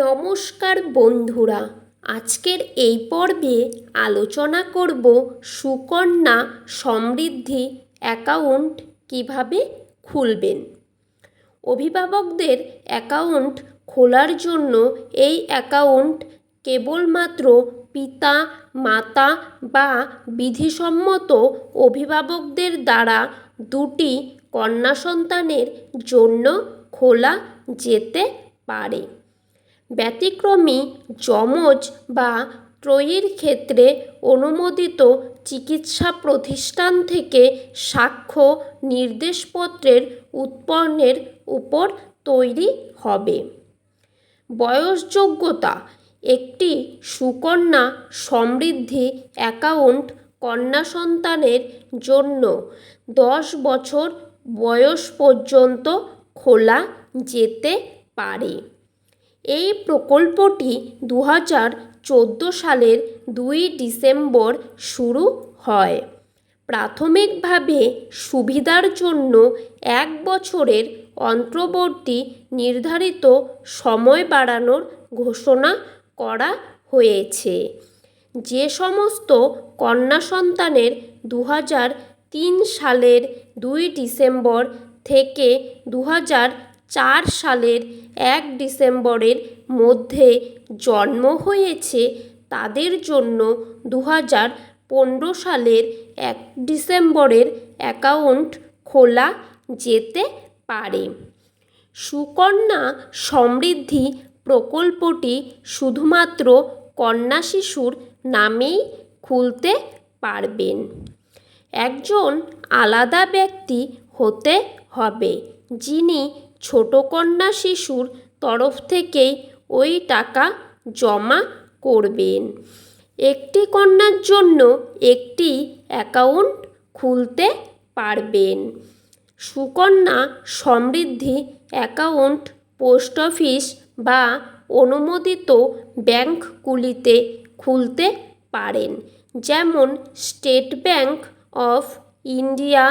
নমস্কার বন্ধুরা, আজকের এই পর্বে আলোচনা করব সুকন্যা সমৃদ্ধি অ্যাকাউন্ট কীভাবে খুলবেন। অভিভাবকদের অ্যাকাউন্ট খোলার জন্য এই অ্যাকাউন্ট কেবলমাত্র পিতা, মাতা বা বিধিসম্মত অভিভাবকদের দ্বারা দুটি কন্যা সন্তানের জন্য খোলা যেতে পারে। ব্যতিক্রমী যমজ বা ত্রয়ীর ক্ষেত্রে অনুমোদিত চিকিৎসা প্রতিষ্ঠান থেকে সাক্ষ্য নির্দেশপত্রের উৎপন্নের উপর তৈরি হবে। বয়সযোগ্যতা, একটি সুকন্যা সমৃদ্ধি অ্যাকাউন্ট কন্যা সন্তানের জন্য দশ বছর বয়স পর্যন্ত খোলা যেতে পারে। এই প্রকল্পটি দু হাজার চোদ্দ সালের দুই ডিসেম্বর শুরু হয়। প্রাথমিকভাবে সুবিধার জন্য এক বছরের অন্তর্বর্তী নির্ধারিত সময় বাড়ানোর ঘোষণা করা হয়েছে। যে সমস্ত কন্যা সন্তানের দু হাজার তিন সালের দুই ডিসেম্বর থেকে দু হাজার চার সালের এক ডিসেম্বরের মধ্যে জন্ম হয়েছে তাদের জন্য দু হাজার পনেরো সালের এক ডিসেম্বরের অ্যাকাউন্ট খোলা যেতে পারে। সুকন্যা সমৃদ্ধি প্রকল্পটি শুধুমাত্র কন্যা শিশুর নামেই খুলতে পারবেন। একজন আলাদা ব্যক্তি হতে হবে, যিনি ছোট কন্যা শিশুর তরফ থেকেই ওই টাকা জমা করবেন। একটি কন্যার জন্য একটি অ্যাকাউন্ট খুলতে পারবেন। Sukanya Samriddhi account, post office বা অনুমোদিত ব্যাঙ্কগুলিতে খুলতে পারেন, যেমন State Bank of India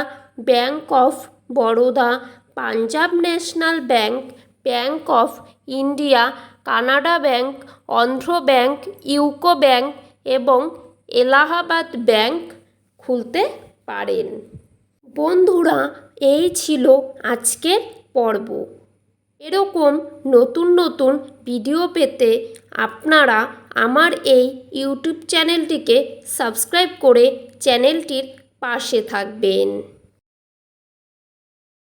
Bank of Baroda Punjab National Bank Bank of India, Canara Bank Andhra Bank UCO Bank এবং এলাহাবাদ ব্যাঙ্ক খুলতে পারেন। বন্ধুরা, এই ছিল আজকের পর্ব। এরকম নতুন নতুন ভিডিও পেতে আপনারা আমার এই ইউটিউব চ্যানেলটিকে সাবস্ক্রাইব করে চ্যানেলটির পাশে থাকবেন।